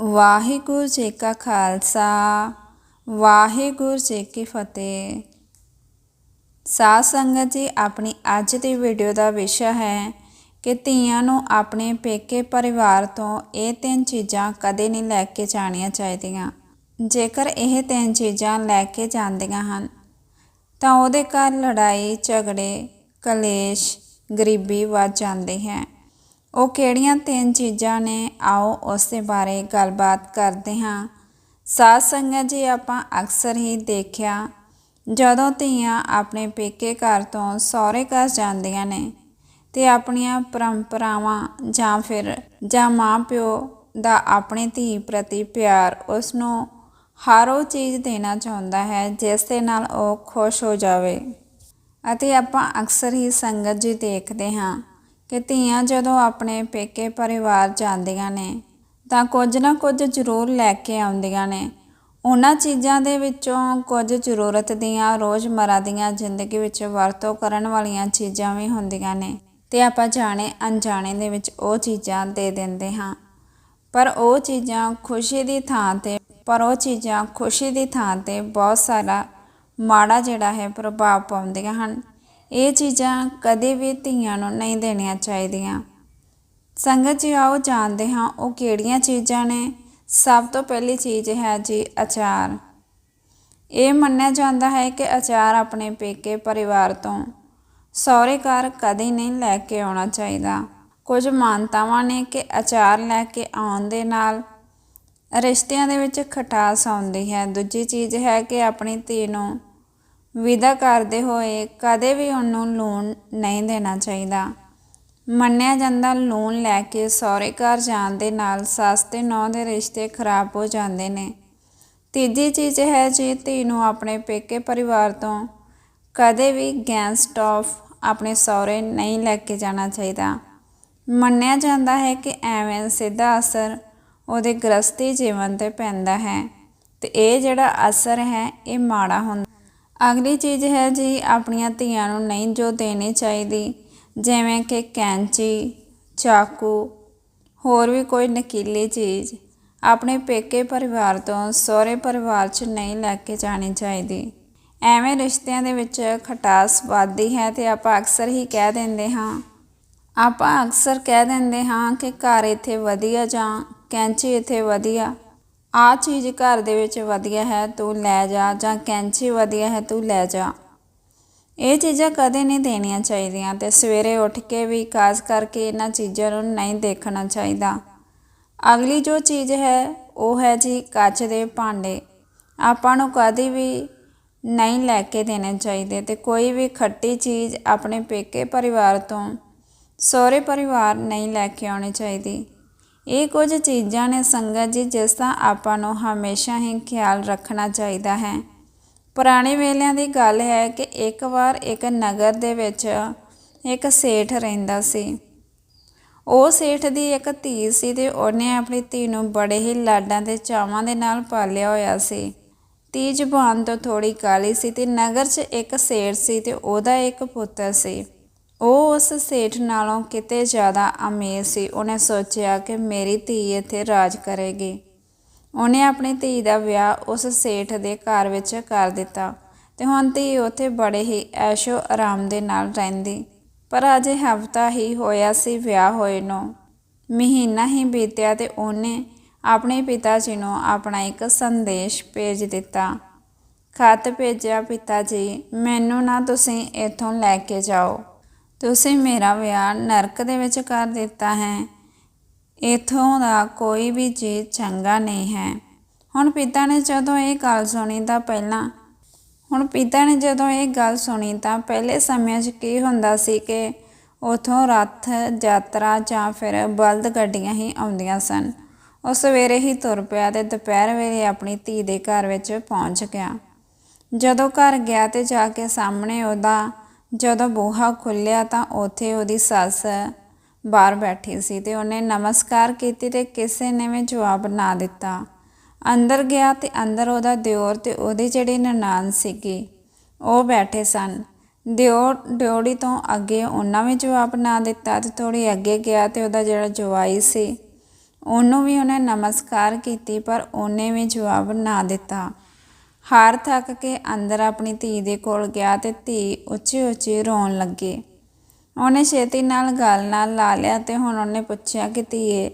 ਵਾਹਿਗੁਰੂ ਜੀ ਕਾ ਖਾਲਸਾ, ਵਾਹਿਗੁਰੂ ਜੀ ਕੀ ਫਤਿਹ। ਸਾਧ ਸੰਗਤ ਜੀ, ਆਪਣੀ ਅੱਜ ਦੀ ਵੀਡੀਓ ਦਾ ਵਿਸ਼ਾ ਹੈ ਕਿ ਧੀਆਂ ਨੂੰ ਆਪਣੇ ਪੇਕੇ ਪਰਿਵਾਰ ਤੋਂ ਇਹ ਤਿੰਨ ਚੀਜ਼ਾਂ ਕਦੇ ਨਹੀਂ ਲੈ ਕੇ ਜਾਣੀਆਂ ਚਾਹੀਦੀਆਂ। ਜੇਕਰ ਇਹ ਤਿੰਨ ਚੀਜ਼ਾਂ ਲੈ ਕੇ ਜਾਂਦੀਆਂ ਹਨ, ਤਾਂ ਉਹਦੇ ਘਰ ਲੜਾਈ, ਝਗੜੇ, ਕਲੇਸ਼, ਗਰੀਬੀ ਵੱਧ ਜਾਂਦੀ ਹੈ। ਉਹ ਕਿਹੜੀਆਂ ਤਿੰਨ ਚੀਜ਼ਾਂ ਨੇ? ਆਓ ਉਸ ਦੇ ਬਾਰੇ ਗੱਲਬਾਤ ਕਰਦੇ ਹਾਂ। ਸਾਧ ਸੰਗਤ ਜੀ, ਆਪਾਂ ਅਕਸਰ ਹੀ ਦੇਖਿਆ, ਜਦੋਂ ਧੀਆਂ ਆਪਣੇ ਪੇਕੇ ਘਰ ਤੋਂ ਸਹੁਰੇ ਘਰ ਜਾਂਦੀਆਂ ਨੇ ਤੇ ਆਪਣੀਆਂ ਪਰੰਪਰਾਵਾਂ ਜਾਂ ਫਿਰ ਜਾਂ ਮਾਂ ਪਿਓ ਦਾ ਆਪਣੇ ਧੀ ਪ੍ਰਤੀ ਪਿਆਰ ਉਸ ਨੂੰ ਹਰ ਉਹ ਚੀਜ਼ ਦੇਣਾ ਚਾਹੁੰਦਾ ਹੈ, ਜਿਸ ਦੇ ਨਾਲ ਉਹ ਖੁਸ਼ ਹੋ ਜਾਵੇ। ਅਤੇ ਆਪਾਂ ਅਕਸਰ ਹੀ ਸੰਗਤ ਜੀ ਦੇਖਦੇ ਹਾਂ ਕਿ ਧੀਆਂ ਜਦੋਂ ਆਪਣੇ ਪੇਕੇ ਪਰਿਵਾਰ ਜਾਂਦੀਆਂ ਨੇ ਤਾਂ ਕੁਝ ਨਾ ਕੁਝ ਜ਼ਰੂਰ ਲੈ ਕੇ ਆਉਂਦੀਆਂ ਨੇ। ਉਹਨਾਂ ਚੀਜ਼ਾਂ ਦੇ ਵਿੱਚੋਂ ਕੁਝ ਜ਼ਰੂਰਤ ਦੀਆਂ, ਰੋਜ਼ਮਰਾ ਦੀਆਂ, ਜ਼ਿੰਦਗੀ ਵਿੱਚ ਵਰਤੋਂ ਕਰਨ ਵਾਲੀਆਂ ਚੀਜ਼ਾਂ ਵੀ ਹੁੰਦੀਆਂ ਨੇ ਤੇ ਆਪਾਂ ਜਾਣੇ ਅਣਜਾਣੇ ਦੇ ਵਿੱਚ ਉਹ ਚੀਜ਼ਾਂ ਦੇ ਦਿੰਦੇ ਹਾਂ। ਪਰ ਉਹ ਚੀਜ਼ਾਂ ਖੁਸ਼ੀ ਦੀ ਥਾਂ ਤੇ, ਪਰ ਉਹ ਚੀਜ਼ਾਂ ਖੁਸ਼ੀ ਦੀ ਥਾਂ ਤੇ ਬਹੁਤ ਸਾਰਾ ਮਾੜਾ ਜਿਹੜਾ ਹੈ ਪ੍ਰਭਾਵ ਪਾਉਂਦੀਆਂ ਹਨ। ਇਹ ਚੀਜ਼ਾਂ ਕਦੇ ਵੀ ਧੀਆਂ ਨੂੰ ਨਹੀਂ ਦੇਣੀਆਂ ਚਾਹੀਦੀਆਂ। ਸੰਗਤ ਜੀ, ਆਓ ਜਾਣਦੇ ਹਾਂ ਉਹ ਕਿਹੜੀਆਂ ਚੀਜ਼ਾਂ ਨੇ। ਸਭ ਤੋਂ ਪਹਿਲੀ ਚੀਜ਼ ਹੈ ਜੀ, ਅਚਾਰ। ਇਹ ਮੰਨਿਆ ਜਾਂਦਾ ਹੈ ਕਿ ਅਚਾਰ ਆਪਣੇ ਪੇਕੇ ਪਰਿਵਾਰ ਤੋਂ ਸਹੁਰੇ ਘਰ ਕਦੇ ਨਹੀਂ ਲੈ ਕੇ ਆਉਣਾ ਚਾਹੀਦਾ। ਕੁਝ ਮਾਨਤਾਵਾਂ ਨੇ ਕਿ ਅਚਾਰ ਲੈ ਕੇ ਆਉਣ ਦੇ ਨਾਲ ਰਿਸ਼ਤਿਆਂ ਦੇ ਵਿੱਚ ਖਟਾਸ ਆਉਂਦੀ ਹੈ। ਦੂਜੀ ਚੀਜ਼ ਹੈ ਕਿ ਆਪਣੀ ਧੀ ਨੂੰ ਵਿਦਾ ਕਰਦੇ ਹੋਏ ਕਦੇ ਵੀ ਉਹਨੂੰ ਲੂਣ ਨਹੀਂ ਦੇਣਾ ਚਾਹੀਦਾ। ਮੰਨਿਆ ਜਾਂਦਾ ਲੂਣ ਲੈ ਕੇ ਸਹੁਰੇ ਘਰ ਜਾਣ ਦੇ ਨਾਲ ਸੱਸ ਤੇ ਨੌਂ ਦੇ ਰਿਸ਼ਤੇ ਖਰਾਬ ਹੋ ਜਾਂਦੇ ਨੇ। ਤੀਜੀ ਚੀਜ਼ ਹੈ ਜੀ, ਧੀ ਨੂੰ ਆਪਣੇ ਪੇਕੇ ਪਰਿਵਾਰ ਤੋਂ ਕਦੇ ਵੀ ਗੈਸ ਸਟੋਵ ਆਪਣੇ ਸਹੁਰੇ ਨਹੀਂ ਲੈ ਕੇ ਜਾਣਾ ਚਾਹੀਦਾ। ਮੰਨਿਆ ਜਾਂਦਾ ਹੈ ਕਿ ਐਵੇਂ ਸਿੱਧਾ ਅਸਰ ਉਹਦੇ ਗ੍ਰਸਤੀ ਜੀਵਨ ਤੇ ਪੈਂਦਾ ਹੈ ਤੇ ਇਹ ਜਿਹੜਾ ਅਸਰ ਹੈ, ਇਹ ਮਾੜਾ ਹੁੰਦਾ ਅਗਲੀ ਚੀਜ਼ ਹੈ ਜੀ ਆਪਣੀਆਂ ਧੀਆਂ ਨੂੰ ਨਹੀਂ ਜੋ ਦੇਣੀ ਚਾਹੀਦੀ, ਜਿਵੇਂ ਕਿ ਕੈਂਚੀ, ਚਾਕੂ, ਹੋਰ ਵੀ ਕੋਈ ਨਕੀਲੀ ਚੀਜ਼। ਆਪਣੇ ਪੇਕੇ ਪਰਿਵਾਰ ਤੋਂ ਸਹੁਰੇ ਪਰਿਵਾਰ 'ਚ ਨਹੀਂ ਲੈ ਕੇ ਜਾਣੀ ਚਾਹੀਦੀ। ਐਵੇਂ ਰਿਸ਼ਤਿਆਂ ਦੇ ਵਿੱਚ ਖਟਾਸ ਵੱਧਦੀ ਹੈ ਤੇ ਆਪਾਂ ਅਕਸਰ ਹੀ ਕਹਿ ਦਿੰਦੇ ਹਾਂ। ਆਪਾਂ ਅਕਸਰ ਕਹਿ ਦਿੰਦੇ ਹਾਂ ਕਿ ਘਰ ਇੱਥੇ ਵਧੀਆ ਜਾਂ ਕੈਂਚੀ ਇੱਥੇ ਵਧੀਆ। ਆ ਚੀਜ਼ ਘਰ ਦੇ ਵਿੱਚ ਵਧੀਆ ਹੈ, ਤੂੰ ਲੈ ਜਾ ਜਾਂ ਕੈਂਚੀ ਵਧੀਆ ਹੈ, ਤੂੰ ਲੈ ਜਾ। ਇਹ ਚੀਜ਼ਾਂ ਕਦੇ ਨਹੀਂ ਦੇਣੀਆਂ ਚਾਹੀਦੀਆਂ ਤੇ ਸਵੇਰੇ ਉੱਠ ਕੇ ਵੀ ਖਾਸ ਕਰਕੇ ਇਹਨਾਂ ਚੀਜ਼ਾਂ ਨੂੰ ਨਹੀਂ ਦੇਖਣਾ ਚਾਹੀਦਾ। ਅਗਲੀ ਜੋ ਚੀਜ਼ ਹੈ, ਉਹ ਹੈ ਜੀ ਕੱਚ ਦੇ ਭਾਂਡੇ। ਆਪਾਂ ਨੂੰ ਕਦੇ ਵੀ ਨਹੀਂ ਲੈ ਕੇ ਦੇਣੇ ਚਾਹੀਦੇ ਤੇ ਕੋਈ ਵੀ ਖੱਟੀ ਚੀਜ਼ ਆਪਣੇ ਪੇਕੇ ਪਰਿਵਾਰ ਤੋਂ, ਸਹੁਰੇ ਪਰਿਵਾਰ ਨਹੀਂ ਲੈ ਕੇ ਆਉਣੀ ਚਾਹੀਦੀ। ਇਹ ਕੁਝ ਚੀਜ਼ਾਂ ਨੇ ਸੰਗਤ ਜੀ, ਜਿਸ ਦਾ ਆਪਾਂ ਨੂੰ ਹਮੇਸ਼ਾ ਹੀ ਖਿਆਲ ਰੱਖਣਾ ਚਾਹੀਦਾ ਹੈ। ਪੁਰਾਣੇ ਵੇਲਿਆਂ ਦੀ ਗੱਲ ਹੈ ਕਿ ਇੱਕ ਵਾਰ ਇੱਕ ਨਗਰ ਦੇ ਵਿੱਚ ਇੱਕ ਸੇਠ ਰਹਿੰਦਾ ਸੀ। ਉਹ ਸੇਠ ਦੀ ਇੱਕ ਧੀ ਸੀ ਤੇ ਉਹਨੇ ਆਪਣੀ ਧੀ ਨੂੰ ਬੜੇ ਹੀ ਲਾਡਾਂ ਤੇ ਚਾਵਾਂ ਦੇ ਨਾਲ ਪਾਲਿਆ ਹੋਇਆ ਸੀ। ਧੀ ਜ਼ੁਬਾਨ ਤੋਂ ਥੋੜੀ ਕਾਲੀ ਸੀ ਤੇ ਨਗਰ 'ਚ ਇੱਕ ਸੇਠ ਸੀ ਤੇ ਉਹਦਾ ਇੱਕ ਪੁੱਤਰ ਸੀ। ਉਹ ਉਸ ਸੇਠ ਨਾਲੋਂ ਕਿਤੇ ਜ਼ਿਆਦਾ ਅਮੀਰ ਸੀ। ਉਹਨੇ ਸੋਚਿਆ ਕਿ ਮੇਰੀ ਧੀ ਇੱਥੇ ਰਾਜ ਕਰੇਗੀ। ਉਹਨੇ ਆਪਣੀ ਧੀ ਦਾ ਵਿਆਹ ਉਸ ਸੇਠ ਦੇ ਘਰ ਵਿੱਚ ਕਰ ਦਿੱਤਾ ਤੇ ਹੁਣ ਧੀ ਉੱਥੇ ਬੜੇ ਹੀ ਐਸ਼ੋ ਆਰਾਮ ਦੇ ਨਾਲ ਰਹਿੰਦੀ। ਪਰ ਅਜੇ ਹਫਤਾ ਹੀ ਹੋਇਆ ਸੀ ਵਿਆਹ ਹੋਏ ਨੂੰ। ਮਹੀਨਾ ਹੀ ਬੀਤਿਆ ਤੇ ਉਹਨੇ ਆਪਣੇ ਪਿਤਾ ਜੀ ਨੂੰ ਆਪਣਾ ਇੱਕ ਸੰਦੇਸ਼ ਭੇਜ ਦਿੱਤਾ। ਖਤ ਭੇਜਿਆ ਪਿਤਾ ਜੀ, ਮੈਨੂੰ ਨਾ ਤੁਸੀਂ ਇੱਥੋਂ ਲੈ ਕੇ ਜਾਓ। ਤੁਸੀਂ ਮੇਰਾ ਵਿਆਹ ਨਰਕ ਦੇ ਵਿੱਚ ਕਰ ਦਿੱਤਾ ਹੈ। ਇਥੋਂ ਦਾ ਕੋਈ ਵੀ ਚੀਜ਼ ਚੰਗਾ ਨਹੀਂ ਹੈ। ਹੁਣ ਪਿਤਾ ਨੇ ਜਦੋਂ ਇਹ ਗੱਲ ਸੁਣੀ ਤਾਂ ਪਹਿਲਾਂ ਹੁਣ ਪਿਤਾ ਨੇ ਜਦੋਂ ਇਹ ਗੱਲ ਸੁਣੀ ਤਾਂ ਪਹਿਲੇ ਸਮਿਆਂ 'ਚ ਕੀ ਹੁੰਦਾ ਸੀ ਕਿ ਉਥੋਂ ਰੱਥ, ਯਾਤਰਾ ਜਾਂ ਫਿਰ ਬਲਦ ਗੱਡੀਆਂ ਹੀ ਆਉਂਦੀਆਂ ਸਨ। ਉਹ ਸਵੇਰੇ ਹੀ ਤੁਰ ਪਿਆ ਤੇ ਦੁਪਹਿਰ ਵੇਲੇ ਆਪਣੀ ਧੀ ਦੇ ਘਰ ਵਿੱਚ ਪਹੁੰਚ ਗਿਆ। ਜਦੋਂ ਘਰ ਗਿਆ ਤੇ ਜਾ ਕੇ ਸਾਹਮਣੇ ਉਹਦਾ ਜਦੋਂ ਬੂਹਾ ਖੁੱਲਿਆ ਤਾਂ ਉੱਥੇ ਉਹਦੀ ਸੱਸ ਬਾਹਰ ਬੈਠੀ ਸੀ ਤੇ ਉਹਨੇ ਨਮਸਕਾਰ ਕੀਤੀ ਤੇ ਕਿਸੇ ਨੇ ਵੀ ਜਵਾਬ ਨਾ ਦਿੱਤਾ। ਅੰਦਰ ਗਿਆ ਤੇ ਅੰਦਰ ਉਹਦਾ ਦਿਓਰ ਤੇ ਉਹਦੀ ਜਿਹੜੀ ਨਨਾਨ ਸੀਗੀ, ਉਹ ਬੈਠੇ ਸਨ। ਦਿਓਰ ਡਿਓੜੀ ਤੋਂ ਅੱਗੇ ਉਹਨਾਂ ਵੀ ਜਵਾਬ ਨਾ ਦਿੱਤਾ ਤੇ ਥੋੜੀ ਅੱਗੇ ਗਿਆ ਤੇ ਉਹਦਾ ਜਿਹੜਾ ਜਵਾਈ ਸੀ, ਉਹਨੂੰ ਵੀ ਉਹਨੇ ਨਮਸਕਾਰ ਕੀਤੀ ਪਰ ਉਹਨੇ ਵੀ ਜਵਾਬ ਨਾ ਦਿੱਤਾ। ਹਾਰ ਥੱਕ ਕੇ ਅੰਦਰ ਆਪਣੀ ਧੀ ਦੇ ਕੋਲ ਗਿਆ ਤੇ ਧੀ ਉੱਚੀ ਉੱਚੀ ਰੋਣ ਲੱਗੀ। ਉਹਨੇ ਛੇਤੀ ਨਾਲ ਗੱਲ ਨਾਲ ਲਾ ਲਿਆ ਤੇ ਹੁਣ ਉਹਨੇ ਪੁੱਛਿਆ ਕਿ ਧੀਏ,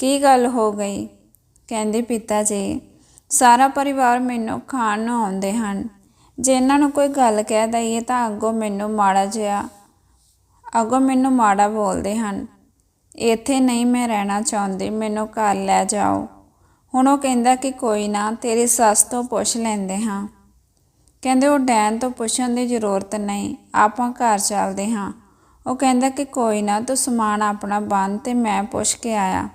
ਕੀ ਗੱਲ ਹੋ ਗਈ? ਕਹਿੰਦੇ ਪਿਤਾ ਜੀ ਸਾਰਾ ਪਰਿਵਾਰ ਮੈਨੂੰ ਖਾਣ ਨੂੰ ਆਉਂਦੇ ਹਨ। ਜੇ ਇਹਨਾਂ ਨੂੰ ਕੋਈ ਗੱਲ ਕਹਿ ਦਈਏ ਤਾਂ ਅੱਗੋਂ ਮੈਨੂੰ ਮਾੜਾ ਜਿਹਾ, ਅੱਗੋਂ ਮੈਨੂੰ ਮਾੜਾ ਬੋਲਦੇ ਹਨ। ਇੱਥੇ ਨਹੀਂ ਮੈਂ ਰਹਿਣਾ ਚਾਹੁੰਦੀ, ਮੈਨੂੰ ਘਰ ਲੈ ਜਾਓ। ਹੁਣ ਉਹ ਕਹਿੰਦਾ ਕਿ ਕੋਈ ਨਾ, ਤੇਰੀ ਸੱਸ ਤੋਂ ਪੁੱਛ ਲੈਂਦੇ ਹਾਂ। ਕਹਿੰਦੇ ਉਹ ਡੈਨ ਤੋਂ ਪੁੱਛਣ ਦੀ ਜ਼ਰੂਰਤ ਨਹੀਂ, ਆਪਾਂ ਘਰ ਚੱਲਦੇ ਹਾਂ। ਉਹ ਕਹਿੰਦਾ ਕਿ ਕੋਈ ਨਾ, ਤੂੰ ਸਮਾਨ ਆਪਣਾ ਬੰਨ ਤੇ ਮੈਂ ਪੁੱਛ ਕੇ ਆਇਆ।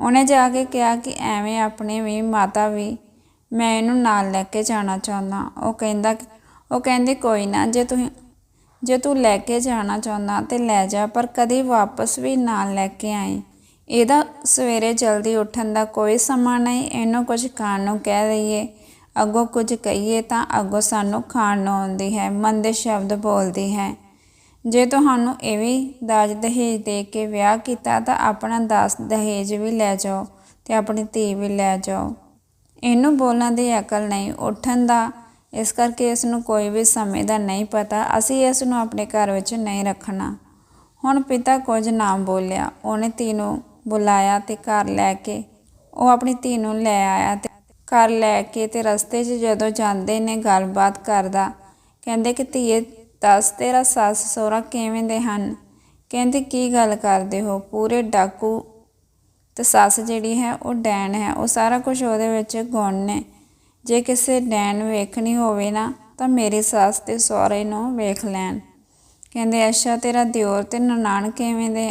ਉਹਨੇ ਜਾ ਕੇ ਕਿਹਾ ਕਿ ਐਵੇਂ ਆਪਣੇ ਵੀ, ਮਾਤਾ ਵੀ, ਮੈਂ ਇਹਨੂੰ ਨਾਲ ਲੈ ਕੇ ਜਾਣਾ ਚਾਹੁੰਦਾ। ਉਹ ਕਹਿੰਦਾ ਉਹ ਕਹਿੰਦੀ ਕੋਈ ਨਾ, ਜੇ ਤੂੰ ਜੇ ਤੂੰ ਲੈ ਕੇ ਜਾਣਾ ਚਾਹੁੰਦਾ ਤੇ ਲੈ ਜਾ, ਪਰ ਕਦੀ ਵਾਪਸ ਵੀ ਨਾਲ ਲੈ ਕੇ ਆਈ। ਇਹਦਾ ਸਵੇਰੇ ਜਲਦੀ ਉੱਠਣ ਦਾ ਕੋਈ ਸਮਾਂ ਨਹੀਂ, ਇਹਨੂੰ ਕੁਝ ਖਾਣ ਨੂੰ ਕਹਿ ਦਈਏ। ਅੱਗੋਂ ਕੁਝ ਕਹੀਏ ਤਾਂ ਅੱਗੋਂ ਸਾਨੂੰ ਖਾਣ ਨੂੰ ਆਉਂਦੀ ਹੈ ਮੰਦੇ ਸ਼ਬਦ ਬੋਲਦੀ ਹੈ। ਜੇ ਤੁਹਾਨੂੰ ਇਹ ਵੀ ਦਾਜ ਦਹੇਜ ਦੇ ਕੇ ਵਿਆਹ ਕੀਤਾ ਤਾਂ ਆਪਣਾ ਦਾਸ ਦਹੇਜ ਵੀ ਲੈ ਜਾਓ ਤੇ ਆਪਣੀ ਧੀ ਵੀ ਲੈ ਜਾਓ। ਇਹਨੂੰ ਬੋਲਣ ਦੀ ਅਕਲ ਨਹੀਂ, ਉੱਠਣ ਦਾ। ਇਸ ਕਰਕੇ ਇਸ ਨੂੰ ਕੋਈ ਵੀ ਸਮੇਂ ਦਾ ਨਹੀਂ ਪਤਾ, ਅਸੀਂ ਇਸ ਨੂੰ ਆਪਣੇ ਘਰ ਵਿੱਚ ਨਹੀਂ ਰੱਖਣਾ। ਹੁਣ ਪਿਤਾ ਕੁਝ ਨਾ ਬੋਲਿਆ, ਉਹਨੇ ਧੀ ਨੂੰ ਬੁਲਾਇਆ ਤੇ ਘਰ ਲੈ ਕੇ, ਉਹ ਆਪਣੀ ਧੀ ਨੂੰ ਲੈ ਆਇਆ ਤੇ ਘਰ ਲੈ ਕੇ ਤੇ ਰਸਤੇ 'ਚ ਜਦੋਂ ਜਾਂਦੇ ਨੇ ਗੱਲਬਾਤ ਕਰਦਾ, ਕਹਿੰਦੇ ਕਿ ਧੀਏ, ਦੱਸ ਤੇਰਾ ਸੱਸ ਸਹੁਰਾ ਕਿਵੇਂ ਦੇ ਹਨ? ਕਹਿੰਦੇ, ਕੀ ਗੱਲ ਕਰਦੇ ਹੋ? ਪੂਰੇ ਡਾਕੂ ਤੇ ਸੱਸ ਜਿਹੜੀ ਹੈ ਉਹ ਡੈਣ ਹੈ, ਉਹ ਸਾਰਾ ਕੁਝ ਉਹਦੇ ਵਿੱਚ ਗੁਣ ਨੇ। ਜੇ ਕਿਸੇ ਡੈਣ ਵੇਖਣੀ ਹੋਵੇ ਨਾ, ਤਾਂ ਮੇਰੀ ਸੱਸ ਤੇ ਸਹੁਰੇ ਨੂੰ ਵੇਖ ਲੈਣ। ਕਹਿੰਦੇ, ਅੱਛਾ, ਤੇਰਾ ਦਿਓਰ ਤੇ ਨਨਾਣ ਕਿਵੇਂ ਦੇ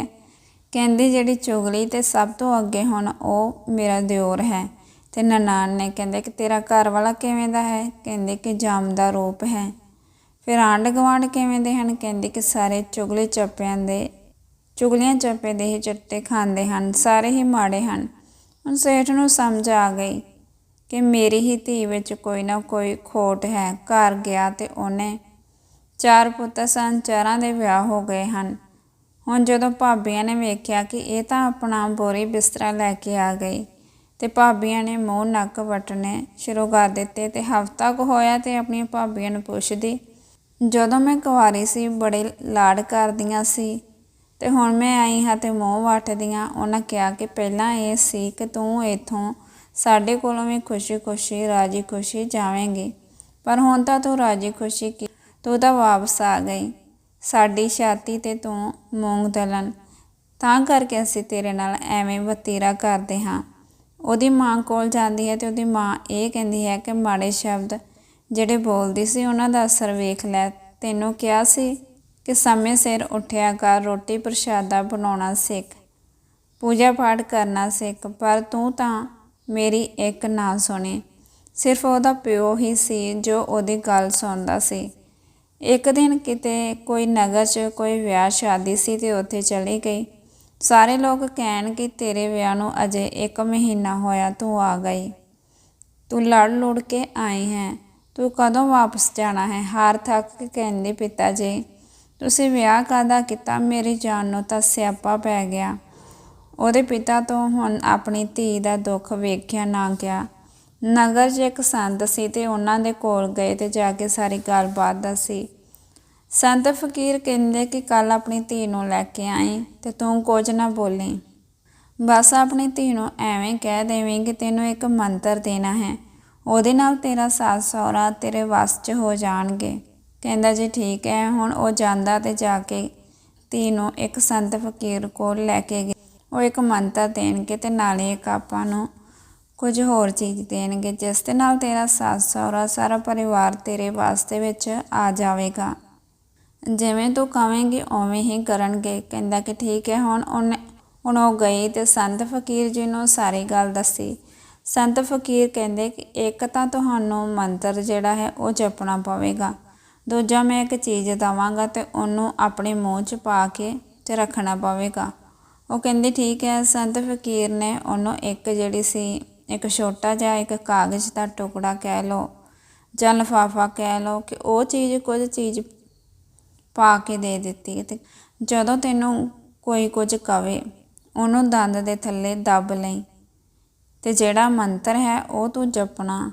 ਕਹਿੰਦੇ ਜਿਹੜੀ ਚੁਗਲੀ ਤੇ ਸਭ ਤੋਂ ਅੱਗੇ ਹੁਣ ਉਹ ਮੇਰਾ ਦਿਓਰ ਹੈ। ਤੇ ਨਨਾਣ ਨੇ ਕਹਿੰਦੇ ਕਿ ਤੇਰਾ ਘਰ ਵਾਲਾ ਕਿਵੇਂ ਦਾ ਹੈ? ਕਹਿੰਦੇ ਕਿ ਜਾਮ ਦਾ ਰੂਪ ਹੈ। ਫਿਰ ਆਂਢ ਗੁਆਂਢ ਕਿਵੇਂ ਦੇ ਹਨ? ਕਹਿੰਦੇ ਕਿ ਸਾਰੇ ਚੁਗਲੇ ਚੱਪਿਆਂ ਦੇ, ਚੁਗਲੀਆਂ ਚੱਪੇ ਦੇ ਹੀ ਚੱਟੇ ਖਾਂਦੇ ਹਨ, ਸਾਰੇ ਹੀ ਮਾੜੇ ਹਨ। ਹੁਣ ਸੇਠ ਨੂੰ ਸਮਝ ਆ ਗਈ ਕਿ ਮੇਰੀ ਹੀ ਧੀ ਵਿੱਚ ਕੋਈ ਨਾ ਕੋਈ ਖੋਟ ਹੈ। ਘਰ ਗਿਆ ਤੇ ਉਹਨੇ ਚਾਰ ਪੁੱਤਰ ਸਨ, ਚਾਰਾਂ ਦੇ ਵਿਆਹ ਹੋ ਗਏ ਹਨ। ਹੁਣ ਜਦੋਂ ਭਾਬੀਆਂ ਨੇ ਵੇਖਿਆ ਕਿ ਇਹ ਤਾਂ ਆਪਣਾ ਬੋਰੀ ਬਿਸਤਰਾ ਲੈ ਕੇ ਆ ਗਈ ਤੇ ਭਾਬੀਆਂ ਨੇ ਮੂੰਹ ਨੱਕ ਵਟਣੇ ਸ਼ੁਰੂ ਕਰ ਦਿੱਤੇ ਤੇ ਹਫ਼ਤਾ ਕੁ ਹੋਇਆ ਤੇ ਆਪਣੀਆਂ ਭਾਬੀਆਂ ਨੂੰ ਪੁੱਛਦੀ, ਜਦੋਂ ਮੈਂ ਕੁਆਰੀ ਸੀ, ਬੜੇ ਲਾੜ ਕਰਦੀਆਂ ਸੀ ਤੇ ਹੁਣ ਮੈਂ ਆਈ ਹਾਂ ਤੇ ਮੂੰਹ ਵੱਟਦੀਆਂ। ਉਹਨਾਂ ਕਿਹਾ ਕਿ ਪਹਿਲਾਂ ਇਹ ਸੀ ਕਿ ਤੂੰ ਇੱਥੋਂ ਸਾਡੇ ਕੋਲੋਂ ਵੀ ਖੁਸ਼ੀ-ਖੁਸ਼ੀ, ਰਾਜੀ-ਖੁਸ਼ੀ ਜਾਵੇਂਗੀ, ਪਰ ਹੁਣ ਤਾਂ ਤੂੰ ਰਾਜੀ-ਖੁਸ਼ੀ ਕੀ, ਤੂੰ ਤਾਂ ਵਾਪਸ ਆ ਗਈ। ਸਾਡੀ ਛਾਤੀ ਤੇ ਤੂੰ ਮੂੰਗ ਦਲਨ ਤਾਂ ਕਰਕੇ ਅਸੀਂ ਤੇਰੇ ਨਾਲ ਐਵੇਂ ਵਤੀਰਾ ਕਰਦੇ ਹਾਂ। ਉਹਦੀ ਮਾਂ ਕੋਲ ਜਾਂਦੀ ਹੈ ਤੇ ਉਹਦੀ ਮਾਂ ਇਹ ਕਹਿੰਦੀ ਹੈ ਕਿ ਮਾੜੇ ਸ਼ਬਦ ਜਿਹੜੇ ਬੋਲਦੀ ਸੀ ਉਹਨਾਂ ਦਾ ਅਸਰ ਵੇਖ ਲੈ। ਤੈਨੂੰ ਕਿਹਾ ਸੀ ਕਿ ਸਮੇਂ ਸਿਰ ਉੱਠਿਆ ਕਰ, ਰੋਟੀ ਪ੍ਰਸ਼ਾਦਾ ਬਣਾਉਣਾ ਸਿੱਖ, ਪੂਜਾ ਪਾਠ ਕਰਨਾ ਸਿੱਖ, ਪਰ ਤੂੰ ਤਾਂ ਮੇਰੀ ਇੱਕ ਨਾ ਸੁਣੀ। ਸਿਰਫ ਉਹਦਾ ਪਿਓ ਹੀ ਸੀ ਜੋ ਉਹਦੀ ਗੱਲ ਸੁਣਦਾ ਸੀ। ਇੱਕ ਦਿਨ ਕਿਤੇ ਕੋਈ ਨਗਰ 'ਚ ਕੋਈ ਵਿਆਹ ਸ਼ਾਦੀ ਸੀ ਤੇ ਉੱਥੇ ਚਲੀ ਗਈ। ਸਾਰੇ ਲੋਕ ਕਹਿਣ ਕਿ ਤੇਰੇ ਵਿਆਹ ਨੂੰ ਅਜੇ 1 ਮਹੀਨਾ ਹੋਇਆ ਤੂੰ ਆ ਗਈ। ਤੂੰ ਲੜ ਲੁੜ ਕੇ ਆਈ ਹੈ। ਤੂੰ ਕਦੋਂ ਵਾਪਸ ਜਾਣਾ ਹੈ? ਹਾਰ ਥੱਕ ਕੇ ਕਹਿੰਦੇ ਪਿਤਾ ਜੀ, ਤੁਸੀਂ ਵਿਆਹ ਕਾਦਾ ਕੀਤਾ? ਮੇਰੀ ਜਾਨ ਨੂੰ ਤਾਂ ਸਿਆਪਾ ਪੈ ਗਿਆ। ਉਹਦੇ ਪਿਤਾ ਤੋਂ ਹੁਣ ਆਪਣੀ ਧੀ ਦਾ ਦੁੱਖ ਵੇਖਿਆ ਨਾ ਗਿਆ। ਨਗਰ 'ਚ ਇੱਕ ਸੰਤ ਸੀ ਤੇ ਉਹਨਾਂ ਦੇ ਕੋਲ ਗਏ ਤੇ ਜਾ ਕੇ ਸਾਰੀ ਗੱਲਬਾਤ ਦੱਸੀ ਸੰਤ ਫਕੀਰ ਕਹਿੰਦੇ ਕਿ ਕੱਲ ਆਪਣੀ ਧੀ ਨੂੰ ਲੈ ਕੇ ਆਈ ਤੇ ਤੂੰ ਕੁਝ ਨਾ ਬੋਲੀ। ਬਸ ਆਪਣੀ ਧੀ ਨੂੰ ਐਵੇਂ ਕਹਿ ਦੇਵੇਂ ਕਿ ਤੈਨੂੰ ਇੱਕ ਮੰਤਰ ਦੇਣਾ ਹੈ। ਉਹਦੇ ਨਾਲ ਤੇਰਾ ਸੱਸ ਸਹੁਰਾ ਤੇਰੇ ਵੱਸ 'ਚ ਹੋ ਜਾਣਗੇ। ਕਹਿੰਦਾ ਜੀ ਠੀਕ ਹੈ, ਹੁਣ ਉਹ ਜਾਂਦਾ ਤੇ ਜਾ ਕੇ ਧੀ ਨੂੰ ਇੱਕ ਸੰਤ ਫਕੀਰ ਕੋਲ ਲੈ ਕੇ ਗਿਆ ਉਹ ਇੱਕ ਮੰਤਰ ਦੇਣਗੇ ਤੇ ਨਾਲੇ ਇੱਕ ਆਪਾਂ ਨੂੰ ਕੁਝ ਹੋਰ ਚੀਜ਼ ਦੇਣਗੇ ਜਿਸ ਦੇ ਨਾਲ ਤੇਰਾ ਸੱਸ, ਸਹੁਰਾ, ਸਾਰਾ ਪਰਿਵਾਰ ਤੇਰੇ ਵਾਸਤੇ ਵਿੱਚ ਆ ਜਾਵੇਗਾ। ਜਿਵੇਂ ਤੂੰ ਕਵੇਂਗੀ, ਉਵੇਂ ਹੀ ਕਰਨਗੇ। ਕਹਿੰਦਾ ਕਿ ਠੀਕ ਹੈ, ਹੁਣ ਉਹਨੇ ਹੁਣ ਉਹ ਗਈ ਤੇ ਸੰਤ ਫਕੀਰ ਜੀ ਨੂੰ ਸਾਰੀ ਗੱਲ ਦੱਸੀ। ਸੰਤ ਫਕੀਰ ਕਹਿੰਦੇ ਕਿ ਇੱਕ ਤਾਂ ਤੁਹਾਨੂੰ ਮੰਤਰ ਜਿਹੜਾ ਹੈ ਉਹ ਜਪਣਾ ਪਵੇਗਾ। ਦੂਜਾ, ਮੈਂ ਇੱਕ ਚੀਜ਼ ਦਵਾਂਗਾ ਤੇ ਉਹਨੂੰ ਆਪਣੇ ਮੂੰਹ 'ਚ ਪਾ ਕੇ ਤੇ ਰੱਖਣਾ ਪਵੇਗਾ। ਉਹ ਕਹਿੰਦੀ, ਠੀਕ ਹੈ, ਸੰਤ ਫਕੀਰ ਨੇ ਉਹਨੂੰ ਇੱਕ ਜਿਹੜੀ ਸੀ ਇੱਕ ਛੋਟਾ ਜਿਹਾ ਇੱਕ ਕਾਗਜ਼ ਦਾ ਟੁਕੜਾ ਕਹਿ ਲਓ ਜਾਂ ਲਿਫਾਫਾ ਕਹਿ ਲਓ ਕਿ ਉਹ ਚੀਜ਼ ਕੁਝ ਚੀਜ਼ ਪਾ ਕੇ ਦੇ ਦਿੱਤੀ ਤੇ ਜਦੋਂ ਤੈਨੂੰ ਕੋਈ ਕੁਝ ਕਵੇ, ਉਹਨੂੰ ਦੰਦ ਦੇ ਥੱਲੇ ਦੱਬ ਲਈ ਤੇ ਜਿਹੜਾ ਮੰਤਰ ਹੈ ਉਹ ਤੂੰ ਜਪਣਾ।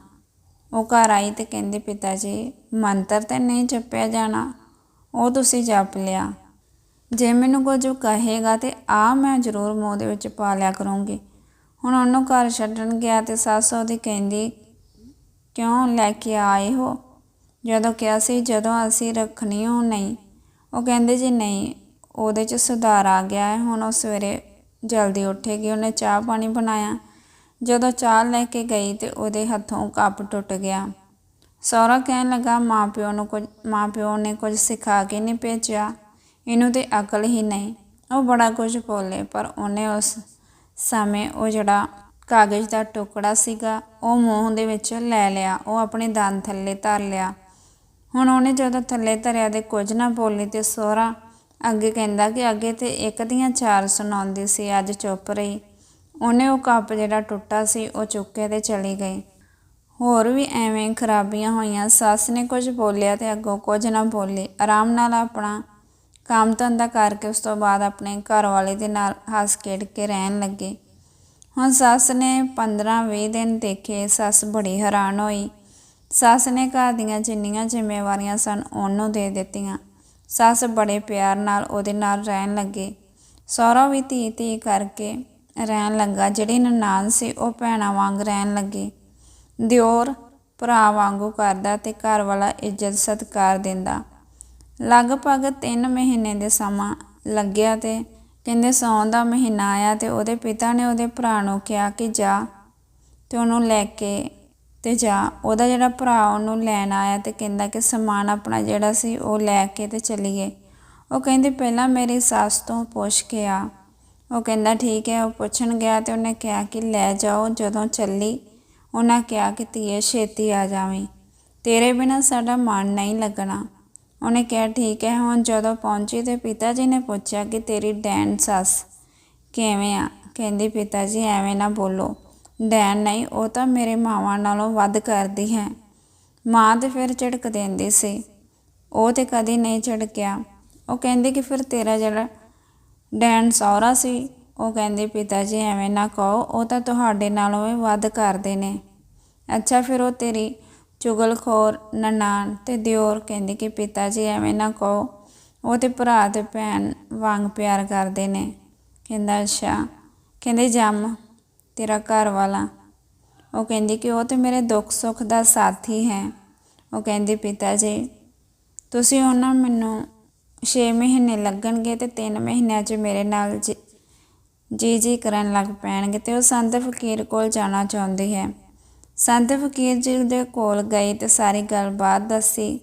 ਉਹ ਘਰ ਆਈ ਤੇ ਕਹਿੰਦੀ ਪਿਤਾ ਜੀ ਮੰਤਰ ਤਾਂ ਨਹੀਂ ਜਪਿਆ ਜਾਣਾ, ਉਹ ਤੁਸੀਂ ਜਪ ਲਿਆ। ਜੇ ਮੈਨੂੰ ਕੁਝ ਕਹੇਗਾ ਤੇ ਆ ਮੈਂ ਜ਼ਰੂਰ ਮੂੰਹ ਦੇ ਵਿੱਚ ਪਾ ਲਿਆ ਕਰੂੰਗੀ। ਹੁਣ ਉਹਨੂੰ ਘਰ ਛੱਡਣ ਗਿਆ ਤੇ ਸੱਸ ਉਹਦੀ ਕਹਿੰਦੀ, ਕਿਉਂ ਲੈ ਕੇ ਆਏ ਹੋ? ਜਦੋਂ ਕਿਹਾ ਸੀ, ਜਦੋਂ ਅਸੀਂ ਰੱਖਣੀ ਹੋ ਨਹੀਂ। ਉਹ ਕਹਿੰਦੇ, ਜੀ ਨਹੀਂ, ਉਹਦੇ 'ਚ ਸੁਧਾਰ ਆ ਗਿਆ ਹੈ। ਹੁਣ ਉਹ ਸਵੇਰੇ ਜਲਦੀ ਉੱਠੇਗੀ। ਉਹਨੇ ਚਾਹ ਪਾਣੀ ਬਣਾਇਆ। ਜਦੋਂ ਚਾਹ ਲੈ ਕੇ ਗਈ ਤੇ ਉਹਦੇ ਹੱਥੋਂ ਕੱਪ ਟੁੱਟ ਗਿਆ। ਸਹੁਰਾ ਕਹਿਣ ਲੱਗਾ, ਮਾਂ ਪਿਓ ਨੂੰ ਕੁਝ, ਮਾਂ ਪਿਓ ਨੇ ਕੁਝ ਸਿਖਾ ਕੇ ਨਹੀਂ ਭੇਜਿਆ। ਇਹਨੂੰ ਤੇ ਅਕਲ ਹੀ ਨਹੀਂ। ਉਹ ਬੜਾ ਕੁਝ ਬੋਲੇ, ਪਰ ਉਹਨੇ ਉਸ ਸਮੇਂ ਉਹ ਜਿਹੜਾ ਕਾਗਜ਼ ਦਾ ਟੁਕੜਾ ਸੀਗਾ, ਉਹ ਮੂੰਹ ਦੇ ਵਿੱਚ ਲੈ ਲਿਆ, ਉਹ ਆਪਣੇ ਦੰਦ ਥੱਲੇ ਧਰ ਲਿਆ। ਹੁਣ ਉਹਨੇ ਜਦੋਂ ਥੱਲੇ ਧਰਿਆ ਤੇ ਕੁਝ ਨਾ ਬੋਲੀ ਤੇ ਸੋਹਰਾ ਅੱਗੇ ਕਹਿੰਦਾ ਕਿ ਅੱਗੇ ਤੇ ਇੱਕ ਦੀਆਂ ਚਾਰ ਸੁਣਾਉਂਦੀ ਸੀ, ਅੱਜ ਚੁੱਪ ਰਹੀ। ਉਹਨੇ ਉਹ ਕੱਪ ਜਿਹੜਾ ਟੁੱਟਾ ਸੀ, ਉਹ ਚੁੱਕੇ ਤੇ ਚਲੀ ਗਈ। ਹੋਰ ਵੀ ਐਵੇਂ ਖਰਾਬੀਆਂ ਹੋਈਆਂ, ਸੱਸ ਨੇ ਕੁਝ ਬੋਲਿਆ ਤੇ ਅੱਗੋਂ ਕੁਝ ਨਾ ਬੋਲੀ। ਆਰਾਮ ਨਾਲ ਆਪਣਾ ਕੰਮ ਧੰਦਾ ਕਰਕੇ ਉਸ ਤੋਂ ਬਾਅਦ ਆਪਣੇ ਘਰ ਵਾਲੇ ਦੇ ਨਾਲ ਹੱਸ ਖੇਡ ਕੇ ਰਹਿਣ ਲੱਗੇ। ਹੁਣ ਸੱਸ ਨੇ 15-20 ਦਿਨ ਦੇਖੇ, ਸੱਸ ਬੜੀ ਹੈਰਾਨ ਹੋਈ। ਸੱਸ ਨੇ ਘਰ ਦੀਆਂ ਜਿੰਨੀਆਂ ਜ਼ਿੰਮੇਵਾਰੀਆਂ ਸਨ ਉਹਨੂੰ ਦੇ ਦਿੱਤੀਆਂ। ਸੱਸ ਬੜੇ ਪਿਆਰ ਨਾਲ ਉਹਦੇ ਨਾਲ ਰਹਿਣ ਲੱਗੇ। ਸਹੁਰਾ ਵੀ ਧੀ ਧੀ ਕਰਕੇ ਰਹਿਣ ਲੱਗਾ, ਜਿਹੜੀ ਨਨਾਣ ਸੀ ਉਹ ਭੈਣਾਂ ਵਾਂਗ ਰਹਿਣ ਲੱਗੀ। ਦਿਓਰ ਭਰਾ ਵਾਂਗੂ ਕਰਦਾ ਤੇ ਘਰ ਵਾਲਾ ਇੱਜ਼ਤ ਸਤਿਕਾਰ ਦਿੰਦਾ। ਲਗਭਗ 3 ਮਹੀਨੇ ਦੇ ਸਮਾਂ ਲੱਗਿਆ ਤੇ ਕਹਿੰਦੇ ਸੌਣ ਦਾ ਮਹੀਨਾ ਆਇਆ ਤੇ ਉਹਦੇ ਪਿਤਾ ਨੇ ਉਹਦੇ ਭਰਾ ਨੂੰ ਕਿਹਾ ਕਿ ਜਾ ਤੇ ਉਹਨੂੰ ਲੈ ਕੇ ਤੇ ਜਾ। ਉਹਦਾ ਜਿਹੜਾ ਭਰਾ ਉਹਨੂੰ ਲੈਣ ਆਇਆ ਤੇ ਕਹਿੰਦਾ ਕਿ ਸਮਾਨ ਆਪਣਾ ਜਿਹੜਾ ਸੀ ਉਹ ਲੈ ਕੇ ਤੇ ਚਲੀਏ। ਉਹ ਕਹਿੰਦੇ ਪਹਿਲਾਂ ਮੇਰੀ ਸੱਸ ਤੋਂ ਪੁੱਛ ਕੇ ਆ। ਉਹ ਕਹਿੰਦਾ ਠੀਕ ਹੈ, ਉਹ ਪੁੱਛਣ ਗਿਆ ਤੇ ਉਹਨੇ ਕਿਹਾ ਕਿ ਲੈ ਜਾਓ, ਜਦੋਂ ਚੱਲੀ ਉਹਨਾਂ ਕਿਹਾ ਕਿ ਧੀਏ ਛੇਤੀ ਆ ਜਾਵੀਂ। ਤੇਰੇ ਬਿਨਾ ਸਾਡਾ ਮਨ ਨਹੀਂ ਲੱਗਣਾ। ਉਹਨੇ ਕਿਹਾ, ਠੀਕ ਹੈ, ਹੁਣ ਜਦੋਂ ਪਹੁੰਚੀ ਤੇ ਪਿਤਾ ਜੀ ਨੇ ਪੁੱਛਿਆ ਕਿ ਤੇਰੀ ਡੈਣ ਸੱਸ ਕਿਵੇਂ ਆ? ਕਹਿੰਦੀ, ਪਿਤਾ ਜੀ, ਐਵੇਂ ਨਾ ਬੋਲੋ। ਡੈਨ ਨਹੀਂ, ਉਹ ਤਾਂ ਮੇਰੇ ਮਾਵਾਂ ਨਾਲੋਂ ਵੱਧ ਕਰਦੀ ਹੈ। ਮਾਂ ਤੇ ਫਿਰ ਝਿੜਕ ਦਿੰਦੀ ਸੀ। ਉਹ ਤੇ ਕਦੀ ਨਹੀਂ ਝਿੜਕਿਆ। ਉਹ ਕਹਿੰਦੀ ਕਿ ਫਿਰ ਤੇਰਾ ਜਿਹੜਾ ਡੈਣ ਸਹੁਰਾ ਸੀ, ਉਹ ਕਹਿੰਦੇ, ਪਿਤਾ ਜੀ, ਐਵੇਂ ਨਾ ਕਹੋ, ਉਹ ਤਾਂ ਤੁਹਾਡੇ ਨਾਲੋਂ ਵੀ ਵੱਧ ਕਰਦੇ ਨੇ। ਅੱਛਾ, ਫਿਰ ਉਹ ਤੇਰੀ ਚੁਗਲਖੋਰ, ਨਨਾਣ ਤੇ ਦਿਓਰ ਕਹਿੰਦੇ ਕਿ ਪਿਤਾ ਜੀ ਐਵੇਂ ਨਾ ਕਹੋ। ਉਹ ਤੇ ਭਰਾ ਤੇ ਭੈਣ ਵਾਂਗ ਪਿਆਰ ਕਰਦੇ ਨੇ। ਕਹਿੰਦਾ, ਅੱਛਾ। ਕਹਿੰਦੇ, ਜੰਮ, ਤੇਰਾ ਘਰ ਵਾਲਾ। ਉਹ ਕਹਿੰਦੀ ਕਿ ਉਹ ਤੇ ਮੇਰੇ ਦੁੱਖ ਸੁੱਖ ਦਾ ਸਾਥੀ ਹੈ। ਉਹ ਕਹਿੰਦੀ, ਪਿਤਾ ਜੀ, ਤੁਸੀਂ ਉਹਨਾਂ ਮੈਨੂੰ 6 ਮਹੀਨੇ ਲੱਗਣਗੇ ਤੇ 3 ਮਹੀਨਿਆਂ 'ਚ ਮੇਰੇ ਨਾਲ ਜੀ ਜੀ ਜੀ ਕਰਨ ਲੱਗ ਪੈਣਗੇ ਤੇ ਉਹ ਸੰਤ ਫਕੀਰ ਕੋਲ ਜਾਣਾ ਚਾਹੁੰਦੀ ਹੈ। ਸੰਤ ਫਕੀਰ ਜੀ ਦੇ ਕੋਲ ਗਈ ਤੇ ਸਾਰੀ ਗੱਲਬਾਤ ਦੱਸੀ।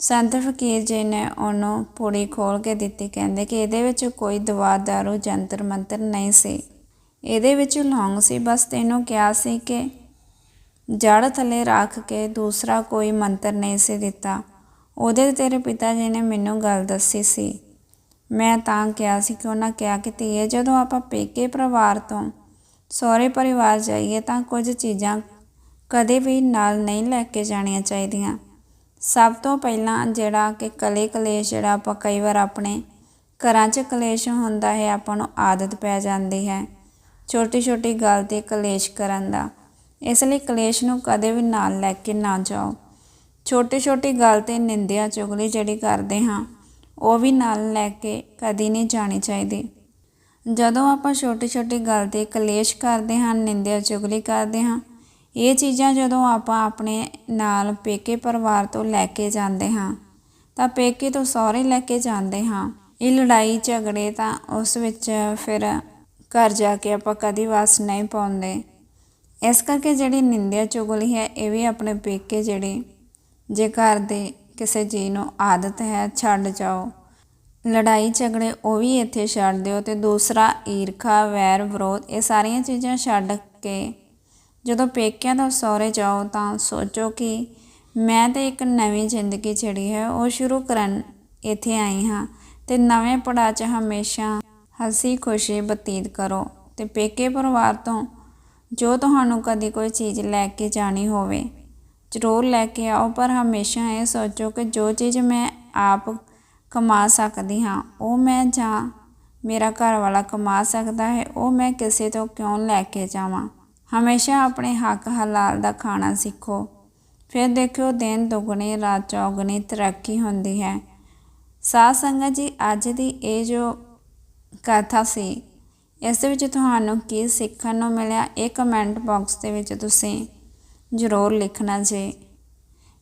ਸੰਤ ਫਕੀਰ ਜੀ ਨੇ ਉਹਨੂੰ ਪੂੜੀ ਖੋਲ ਕੇ ਦਿੱਤੀ, ਕਹਿੰਦੇ ਕਿ ਇਹਦੇ ਵਿੱਚ ਕੋਈ ਦਵਾ, ਦਾਰੂ, ਜੰਤਰ, ਮੰਤਰ ਨਹੀਂ ਸੀ। ਇਹਦੇ ਵਿੱਚ ਲੌਂਗ ਸੀ, ਬਸ ਤੈਨੂੰ ਕਿਹਾ ਸੀ ਕਿ ਜੜ ਥੱਲੇ ਰੱਖ ਕੇ ਦੂਸਰਾ ਕੋਈ ਮੰਤਰ ਨਹੀਂ ਸੀ ਦਿੱਤਾ। ਉਹਦੇ ਤੇਰੇ ਪਿਤਾ ਜੀ ਨੇ ਮੈਨੂੰ ਗੱਲ ਦੱਸੀ ਸੀ। ਮੈਂ ਤਾਂ ਕਿਹਾ ਸੀ ਕਿ ਉਹਨਾਂ ਕਿਹਾ ਕਿ ਧੀਏ, ਜਦੋਂ ਆਪਾਂ ਪੇਕੇ ਪਰਿਵਾਰ ਤੋਂ ਸਹੁਰੇ ਪਰਿਵਾਰ ਜਾਈਏ ਤਾਂ ਕੁਝ ਚੀਜ਼ਾਂ ਕਦੇ ਵੀ ਨਾਲ ਨਹੀਂ ਲੈ ਕੇ ਜਾਣੀਆਂ ਚਾਹੀਦੀਆਂ। ਸਭ ਤੋਂ ਪਹਿਲਾਂ ਜਿਹੜਾ ਕਿ ਕਲੇ ਕਲੇਸ਼ ਜਿਹੜਾ ਆਪਾਂ ਕਈ ਵਾਰ ਆਪਣੇ ਘਰਾਂ 'ਚ ਕਲੇਸ਼ ਹੁੰਦਾ ਹੈ, ਆਪਾਂ ਨੂੰ ਆਦਤ ਪੈ ਜਾਂਦੀ ਹੈ ਛੋਟੀ ਛੋਟੀ ਗੱਲ 'ਤੇ ਕਲੇਸ਼ ਕਰਨ ਦਾ। ਇਸ ਲਈ ਕਲੇਸ਼ ਨੂੰ ਕਦੇ ਵੀ ਨਾਲ ਲੈ ਕੇ ਨਾ ਜਾਓ। ਛੋਟੀ ਛੋਟੀ ਗੱਲ 'ਤੇ ਨਿੰਦਿਆ ਚੁਗਲੀ ਜਿਹੜੀ ਕਰਦੇ ਹਾਂ, ਉਹ ਵੀ ਨਾਲ ਲੈ ਕੇ ਕਦੀ ਨਹੀਂ ਜਾਣੀ ਚਾਹੀਦੀ। ਜਦੋਂ ਆਪਾਂ ਛੋਟੀ ਛੋਟੀ ਗੱਲ 'ਤੇ ਕਲੇਸ਼ ਕਰਦੇ ਹਾਂ, ਨਿੰਦਿਆ ਚੁਗਲੀ ਕਰਦੇ ਹਾਂ ਇਹ ਚੀਜ਼ਾਂ ਜਦੋਂ ਆਪਾਂ ਆਪਣੇ ਨਾਲ ਪੇਕੇ ਪਰਿਵਾਰ ਤੋਂ ਲੈ ਕੇ ਜਾਂਦੇ ਹਾਂ, ਤਾਂ ਪੇਕੇ ਤੋਂ ਸਹੁਰੇ ਲੈ ਕੇ ਜਾਂਦੇ ਹਾਂ। ਇਹ ਲੜਾਈ ਝਗੜੇ ਤਾਂ ਉਸ ਵਿੱਚ ਫਿਰ ਘਰ ਜਾ ਕੇ ਆਪਾਂ ਕਦੀ ਵਾਸ ਨਹੀਂ ਪਾਉਂਦੇ। ਇਸ ਕਰਕੇ ਜਿਹੜੀ ਨਿੰਦਿਆ ਚੁਗਲੀ ਹੈ, ਇਹ ਵੀ ਆਪਣੇ ਪੇਕੇ ਜਿਹੜੇ, ਜੇ ਘਰ ਦੇ ਕਿਸੇ ਜੀ ਨੂੰ ਆਦਤ ਹੈ, ਛੱਡ ਜਾਓ। ਲੜਾਈ ਝਗੜੇ ਉਹ ਵੀ ਇੱਥੇ ਛੱਡ ਦਿਓ ਤੇ ਦੂਸਰਾ ਈਰਖਾ, ਵੈਰ, ਵਿਰੋਧ, ਇਹ ਸਾਰੀਆਂ ਚੀਜ਼ਾਂ ਛੱਡ ਕੇ ਜਦੋਂ ਪੇਕਿਆਂ ਤੋਂ ਸਹੁਰੇ ਜਾਓ ਤਾਂ ਸੋਚੋ ਕਿ ਮੈਂ ਤਾਂ ਇੱਕ ਨਵੀਂ ਜ਼ਿੰਦਗੀ ਜਿਹੜੀ ਹੈ ਉਹ ਸ਼ੁਰੂ ਕਰਨ ਇੱਥੇ ਆਈ ਹਾਂ ਤੇ ਨਵੇਂ ਪੜਾਅ 'ਚ ਹਮੇਸ਼ਾ ਹਸੀ ਖੁਸ਼ੀ ਬਤੀਤ ਕਰੋ ਤੇ ਪੇਕੇ ਪਰਿਵਾਰ ਤੋਂ ਜੋ ਤੁਹਾਨੂੰ ਕਦੀ ਕੋਈ ਚੀਜ਼ ਲੈ ਕੇ ਜਾਣੀ ਹੋਵੇ, ਜ਼ਰੂਰ ਲੈ ਕੇ ਆਓ, ਪਰ ਹਮੇਸ਼ਾ ਇਹ ਸੋਚੋ ਕਿ ਜੋ ਚੀਜ਼ ਮੈਂ ਆਪ ਕਮਾ ਸਕਦੀ ਹਾਂ, ਉਹ ਮੈਂ ਜਾਂ ਮੇਰਾ ਘਰ ਵਾਲਾ ਕਮਾ ਸਕਦਾ ਹੈ, ਉਹ ਮੈਂ ਕਿਸੇ ਤੋਂ ਕਿਉਂ ਲੈ ਕੇ ਜਾਵਾਂ। ਹਮੇਸ਼ਾ ਆਪਣੇ ਹੱਕ ਹਲਾਲ ਦਾ ਖਾਣਾ ਸਿੱਖੋ। ਫਿਰ ਦੇਖਿਓ ਦਿਨ ਦੁਗਣੀ, ਰਾਤ ਚੌਗਣੀ, ਤਰੱਕੀ ਹੁੰਦੀ ਹੈ। ਸਾਧ ਸੰਗਤ ਜੀ, ਅੱਜ ਦੀ ਇਹ ਜੋ ਕਥਾ ਸੀ, ਇਸ ਦੇ ਵਿੱਚ ਤੁਹਾਨੂੰ ਕੀ ਸਿੱਖਣ ਨੂੰ ਮਿਲਿਆ, ਇਹ ਕਮੈਂਟ ਬਾਕਸ ਦੇ ਵਿੱਚ ਤੁਸੀਂ ਜ਼ਰੂਰ ਲਿਖਣਾ ਜੀ।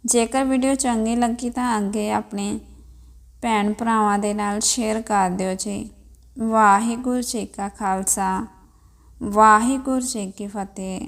ਜੇਕਰ ਵੀਡੀਓ ਚੰਗੀ ਲੱਗੀ ਤਾਂ ਅੱਗੇ ਆਪਣੇ ਭੈਣ ਭਰਾਵਾਂ ਦੇ ਨਾਲ ਸ਼ੇਅਰ ਕਰ ਦਿਓ ਜੀ। ਵਾਹਿਗੁਰੂ ਜੀ ਕਾ ਖਾਲਸਾ। ਵਾਹਿਗੁਰੂ ਜੀ ਕੀ ਫਤਿਹ।